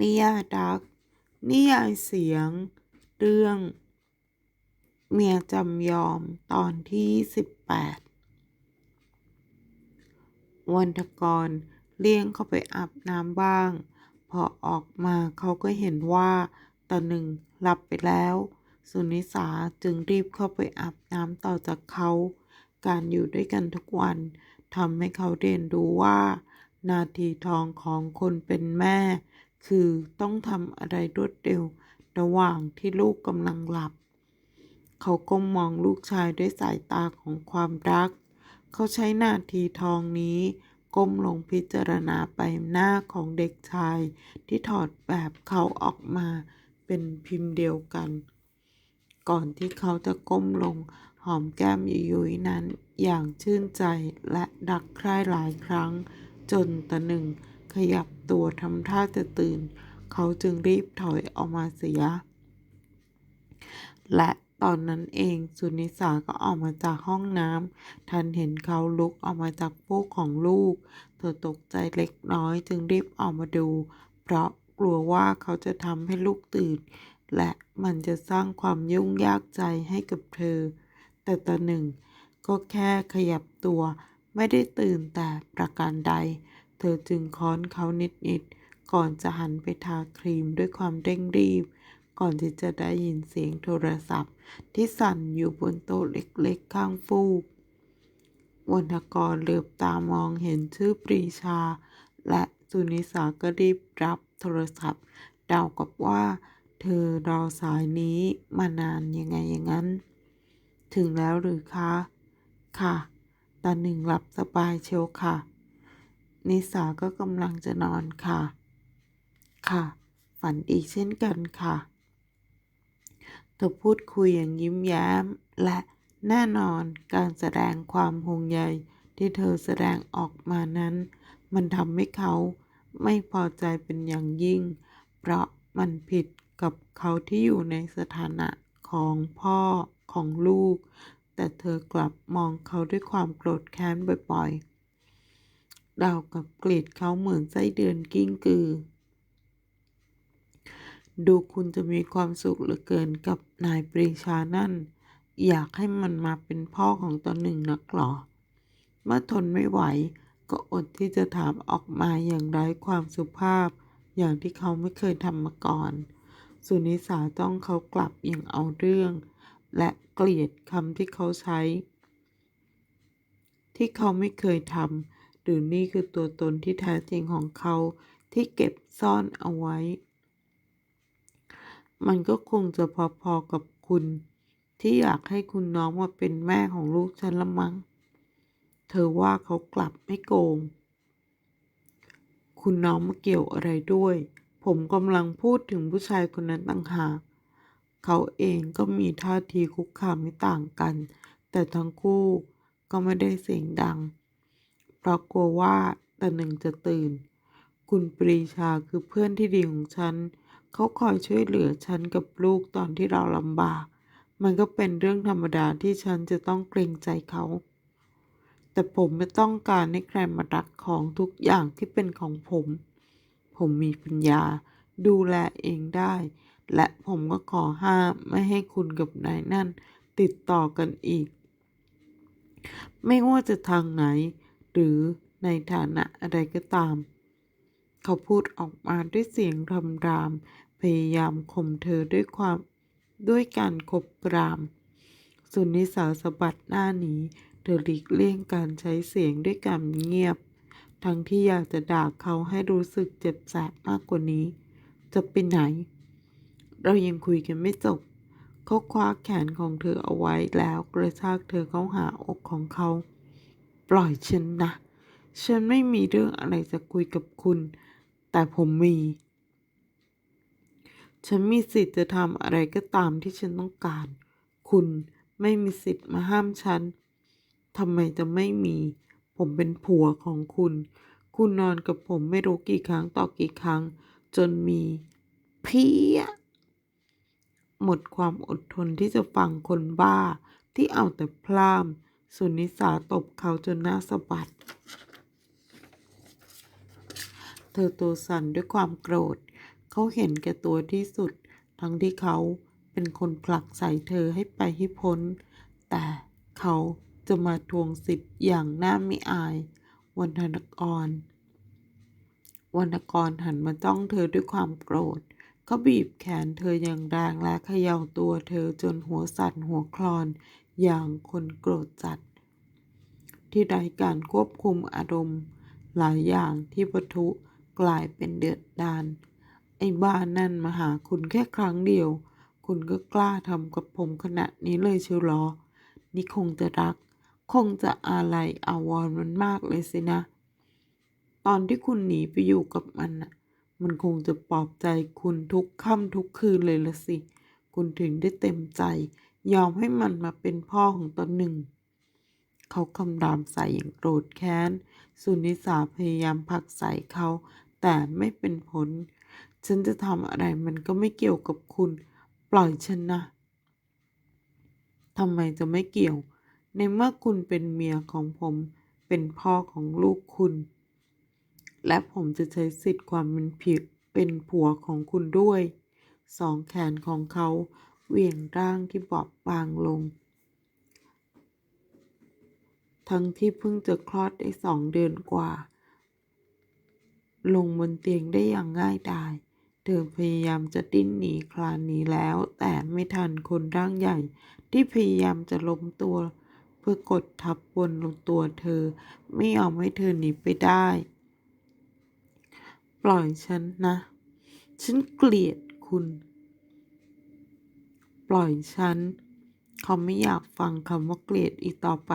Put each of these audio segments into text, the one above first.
นิยายดัก นิยายเสียง เรื่อง เมียจำยอมตอนที่ 18 วันทกรเลี่ยงเข้าไปอาบน้ำบ้าง พอออกมาเขาก็เห็นว่าตาหนึ่งหลับไปแล้ว สุนิสาจึงรีบเข้าไปอาบน้ำต่อจากเขา การอยู่ด้วยกันทุกวันทำให้เขาเรียนรู้ว่า นาทีทองของคนเป็นแม่ คือต้องทำอะไรรวดเร็ว ระหว่างที่ลูกกำลังหลับ เขาก้มมองลูกชายด้วยสายตาของความรัก เขาใช้นาทีทองนี้ ก้มลงพิจารณาใบหน้าของเด็กชาย ที่ถอดแบบเขาออกมาเป็นพิมพ์เดียวกัน ก่อนที่เขาจะก้มลงหอมแก้มยุยนั้นอย่างชื่นใจและดักใคร่หลายครั้ง จนตะหนึ่ง ขยับตัวทำท่าจะตื่น เขาจึงรีบถอยออกมาเสีย และตอนนั้นเองสุนิสาก็ออกมาจากห้องน้ำทันเห็นเขาลุกออกมาจากฟูกของลูก เธอตกใจเล็กน้อยจึงรีบออกมาดู เพราะกลัวว่าเขาจะทำให้ลูกตื่น และมันจะสร้างความยุ่งยากใจให้กับเธอ แต่ตาหนึ่งก็แค่ขยับตัวไม่ได้ตื่นแต่ประการใด อจึงค้อนเขานิดๆก่อนจะหันไปทาครีมด้วยความเร่งรีบ ก่อนที่จะได้ยินเสียงโทรศัพท์ ที่สั่นอยู่บนโต๊ะเล็กๆข้างฟูกวรรณกรเหลือบตามองเห็นชื่อปรีชา และสุนิสาก็รีบรับโทรศัพท์เดากับว่า เธอรอสายนี้มานานยังไงอย่างนั้น ถึงแล้วหรือคะ ค่ะ ตาหนึ่งหลับสบายเชียวค่ะ นิสาก็กำลังจะนอนค่ะ ค่ะ ฝันดีเช่นกันค่ะเธอพูดคุยอย่างยิ้มแย้ม และแน่นอนการแสดงความห่วงใยที่เธอแสดงออกมานั้น มันทำให้เขาไม่พอใจเป็นอย่างยิ่ง เพราะมันผิดกับเขาที่อยู่ในสถานะของพ่อของลูก แต่เธอกลับมองเขาด้วยความโกรธแค้นบ่อยๆ ดาวกับเกลียดเขาเหมือนไส้เดือนกิ้งกือ ดูคุณจะมีความสุขเหลือเกินกับนายปรีชานั่น อยากให้มันมาเป็นพ่อของตนหนึ่งนักหรอ เมื่อทนไม่ไหวก็อดที่จะถามออกมาอย่างไร้ความสุภาพ อย่างที่เขาไม่เคยทำมาก่อน สุนิสาจ้องเขากลับอย่างเอาเรื่อง และเกลียดคำที่เขาใช้ ที่เขาไม่เคยทำ หรือนี่คือตัวตนที่แท้จริงของเขาที่เก็บซ่อนเอาไว้ มันก็คงจะพอๆกับคุณ ที่อยากให้คุณน้องมาเป็นแม่ของลูกฉันละมั้ง เธอว่าเขากลับไม่โกง คุณน้องมาเกี่ยวอะไรด้วย ผมกำลังพูดถึงผู้ชายคนนั้นต่างหากเขาเองก็มีท่าทีคุกคามไม่ต่างกัน แต่ทั้งคู่ก็ไม่ได้เสียงดัง เพราะกลัวว่าตาหนึ่งจะตื่น คุณปรีชาคือเพื่อนที่ดีของฉัน เขาคอยช่วยเหลือฉันกับลูกตอนที่เราลำบาก มันก็เป็นเรื่องธรรมดาที่ฉันจะต้องเกรงใจเขา แต่ผมไม่ต้องการให้ใครมารักของทุกอย่างที่เป็นของผม ผมมีปัญญา ดูแลเองได้ และผมก็ขอห้ามไม่ให้คุณกับนายนั่นติดต่อกันอีก ไม่ว่าจะทางไหน หรือในฐานะอะไรก็ตาม เขาพูดออกมาด้วยเสียงรำราม พยายามข่มเธอด้วยความด้วยการขบกราม สุนิสาสะบัดหน้าหนีเธอหลีกเลี่ยงการใช้เสียงด้วยการเงียบ ทั้งที่อยากจะด่าเขาให้รู้สึกเจ็บแสบมากกว่านี้ จะไปไหน เรายังคุยกันไม่จบ เขาคว้าแขนของเธอเอาไว้แล้วกระชากเธอเข้าหาอกของเขา ปล่อยฉันนะ ฉันไม่มีเรื่องอะไรจะคุยกับคุณ แต่ผมมี ฉันมีสิทธิ์จะทำอะไรก็ตามที่ฉันต้องการ คุณไม่มีสิทธิ์มาห้ามฉันทำไมจะไม่มี ผมเป็นผัวของคุณ คุณนอนกับผมไม่รู้กี่ครั้งต่อกี่ครั้ง จนมี เพี้ย หมดความอดทนที่จะฟังคนบ้าที่เอาแต่พล่าม สุนิสาตบเขาจนหน้าสะบัด เธอตัวสั่นด้วยความโกรธ เขาเห็นแก่ตัวที่สุด ทั้งที่เขาเป็นคนผลักใส่เธอให้ไปให้พ้น แต่เขาจะมาทวงสิทธิ์อย่างหน่าไม่อาย วันธนกรวรรณกรหันมาจ้องเธอด้วยความโกรธเขาบีบแขนเธออย่างแรงและเขย่าตัวเธอจนหัวสั่นหัวคลอน อย่างคนโกรธจัด ที่ไร้การควบคุมอารมณ์ หลายอย่างที่ปะทุกลายเป็นเดือดดาลไอ้บ้านนั่นมาหาคุณแค่ครั้งเดียว คุณก็กล้าทำกับผมขนาดนี้เลยเชียวหรอ นี่คงจะรัก คงจะอาลัยอาวรมันมากเลยสินะ ตอนที่คุณหนีไปอยู่กับมันน่ะมันคงจะปลอบใจคุณทุกค่ำทุกคืนเลยละสิ คุณถึงได้เต็มใจ ยอมให้มันมาเป็นพ่อของตนหนึ่ง เขาคำรามใส่อย่างโกรธแค้น สุนิสาพยายามผลักใส่เขา แต่ไม่เป็นผล ฉันจะทำอะไรมันก็ไม่เกี่ยวกับคุณ ปล่อยฉันนะทำไมจะไม่เกี่ยว ในเมื่อคุณเป็นเมียของผม เป็นพ่อของลูกคุณ และผมจะใช้สิทธิ์ความเป็นผิดเป็นผัวของคุณด้วย สองแขนของเขา เหวี่ยงร่างที่บอบบางลง ทั้งที่เพิ่งจะคลอดได้สองเดือนกว่า ลงบนเตียงได้อย่างง่ายดาย เธอพยายามจะดิ้นหนีคลานหนีแล้ว แต่ไม่ทันคนร่างใหญ่ ที่พยายามจะล้มตัว เพื่อกดทับบนลงตัวเธอ ไม่ยอมให้เธอหนีไปได้ ปล่อยฉันนะ ฉันเกลียดคุณ ล่อยฉัน เขาไม่อยากฟังคำว่าเกลียดอีกต่อไป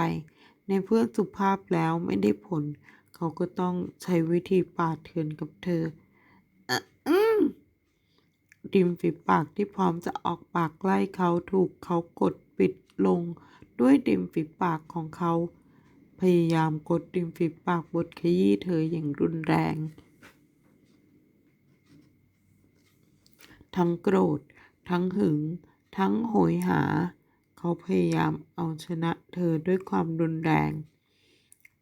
ในเพื่อนสุภาพแล้วไม่ได้ผล เขาก็ต้องใช้วิธีปาดเถื่อนกับเธออะอืมริมฝีปากที่พร้อมจะออกปากไล่เขาถูกเขากดปิดลง ด้วยริมฝีปากของเขา พยายามกดริมฝีปากบดขยี้เธออย่างรุนแรง ทั้งโกรธ ทั้งหึง ทั้งโหยหา เขาพยายามเอาชนะเธอด้วยความรุนแรง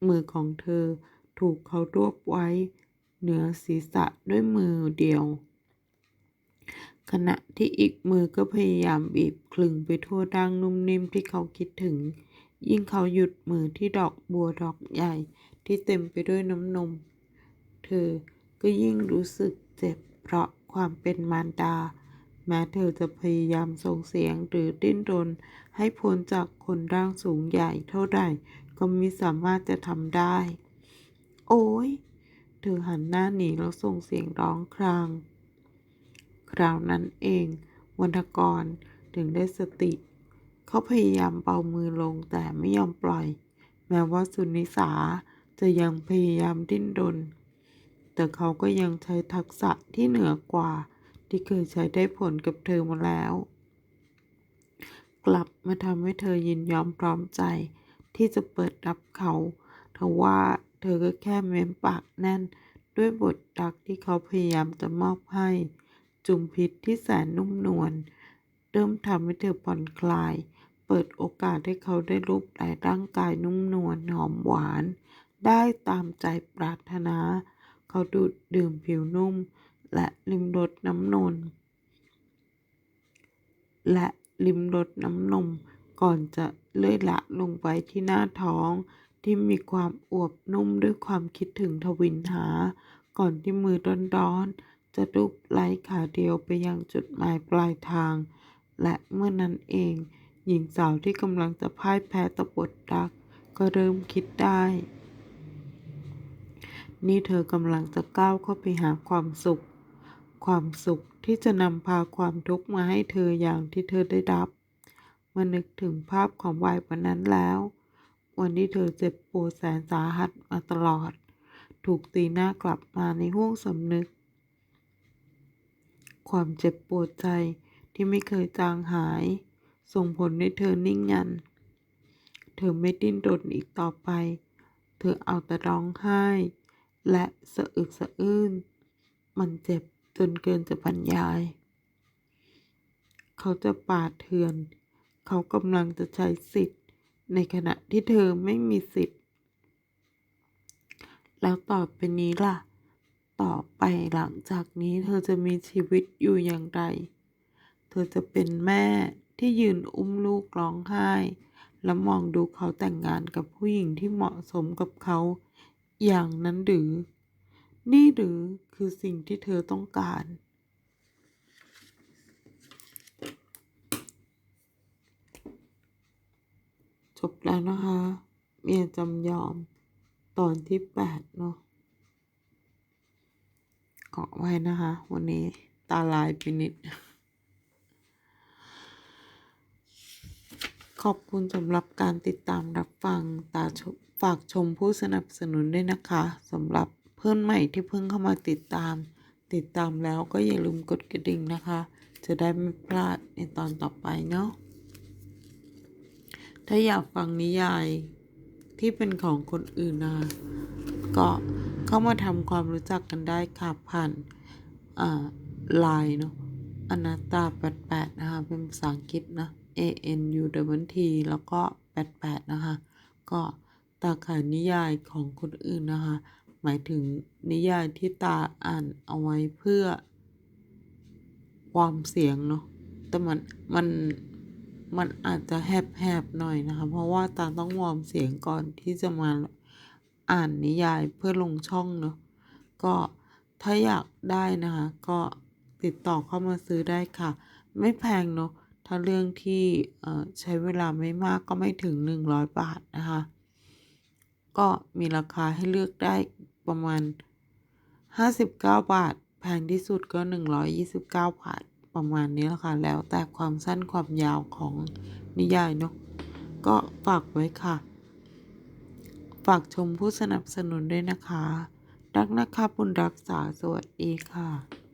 มือของเธอถูกเขารวบไว้ เหนือศีรษะด้วยมือเดียว ขณะที่อีกมือก็พยายามบีบคลึงไปทั่วร่างนุ่มนิ่มที่เขาคิดถึง ยิ่งเขาหยุดมือที่ดอกบัวดอกใหญ่ที่เต็มไปด้วยน้ำนม เธอก็ยิ่งรู้สึกเจ็บเพราะความเป็นมารดา แม้เธอจะพยายามส่งเสียงหรือดิ้นรน ให้พ้นจากคนร่างสูงใหญ่เท่าใดก็ไม่สามารถจะทำได้ โอ้ย เธอหันหน้าหนีแล้วส่งเสียงร้องคราง คราวนั้นเองวรรณกรถึงได้สติ เขาพยายามเบามือลงแต่ไม่ยอมปล่อย แม้ว่าสุนิสาจะยังพยายามดิ้นรนแต่เขาก็ยังใช้ทักษะที่เหนือกว่า ที่เคยใช้ได้ผลกับเธอมาแล้ว กลับมาทำให้เธอยินยอมพร้อมใจ ที่จะเปิดรับเขาทว่าเธอก็แค่เม้มปากแน่น ด้วยบทรักที่เขาพยายามจะมอบให้ จุมพิษที่แสนนุ่มนวลเริ่มทำให้เธอผ่อนคลาย เปิดโอกาสให้เขาได้รูปไหล่ร่างกายนุ่มนวลหอมหวาน ได้ตามใจปรารถนา เขาดูดดื่มผิวนุ่ม และลิมรสน้ำนมและลิมรสน้ำนม ก่อนจะเลื่อยละลงไปที่หน้าท้อง ที่มีความอวบนุ่มด้วยความคิดถึงทวินหา ก่อนที่มือร้อนๆจะรูปไล้ขาเดียวไปยังจุดหมายปลายทาง และเมื่อนั้นเอง หญิงสาวที่กำลังจะพ่ายแพ้ต่อบทรัก ก็เริ่มคิดได้ นี่เธอกำลังจะก้าวเข้าไปหาความสุข ความสุขที่จะนำพาความทุกข์มาให้เธออย่างที่เธอได้รับเมื่อนึกถึงภาพของวัยวันนั้นแล้ว วันที่เธอเจ็บปวดแสนสาหัสมาตลอด ถูกตีหน้ากลับมาในห้วงสำนึก ความเจ็บปวดใจที่ไม่เคยจางหาย ส่งผลให้เธอนิ่งงัน เธอไม่ดิ้นรนอีกต่อไป เธอเอาแต่ร้องไห้ และสะอึกสะอื้น มันเจ็บ จนเกินจะบรรยาย เขาจะปาดเถื่อน เขากำลังจะใช้สิทธิ์ ในขณะที่เธอไม่มีสิทธิ์ แล้วต่อไปนี้ล่ะ ต่อไปหลังจากนี้เธอจะมีชีวิตอยู่อย่างไร เธอจะเป็นแม่ที่ยืนอุ้มลูกร้องไห้ แล้วมองดูเขาแต่งงานกับผู้หญิงที่เหมาะสมกับเขา อย่างนั้นหรือ นี่หรือคือสิ่งที่เธอต้องการ จบแล้วนะคะ เมียจำยอมตอนที่แปดเนาะเกาะไว้นะคะ วันนี้ตาลายไปนิด ขอบคุณสำหรับการติดตามรับฟังตาฝากชมผู้สนับสนุนด้วยนะคะสำหรับ พื่อนใหม่ที่เพิ่งเข้ามาติดตาม ติดตามแล้วก็อย่าลืมกดกระดิ่งนะคะ จะได้ไม่พลาดในตอนต่อไปเนาะถ้าอยากฟังนิยายที่เป็นของคนอื่นนะก็เข้ามาทำความรู้จักกันได้ค่ะผ่านอ่าไลน์เนาะอนาตา88 นะคะ เป็นภาษาอังกฤษนะ A N U W T แล้วก็ 88 นะคะ ก็ตาขายนิยายของคนอื่นนะคะ มายถึงนิยายที่ตาอ่านเอาไว้เพื่อ ความเสียงเนาะแต่มันมันมันอาจจะแหบๆหน่อยนะคะ เพราะว่าตาต้องวอร์มเสียงก่อนที่จะมาอ่านนิยายเพื่อลงช่องเนาะก็ถ้าอยากได้นะคะ ก็ติดต่อเข้ามาซื้อได้ค่ะ ไม่แพงเนาะถ้าเรื่องที่ใช้เวลาไม่มากก็ไม่ถึง 100 บาทนะคะ ก็มีราคาให้เลือกได้ ประมาณ 59 บาท แพงที่สุดก็ 129 บาท ประมาณนี้แหละค่ะ แล้วแต่ความสั้นความยาวของนิยายเนาะ ก็ฝากไว้ค่ะ ฝากชมผู้สนับสนุนด้วยนะคะ รักนะคะบุญรักษาสวัสดีค่ะ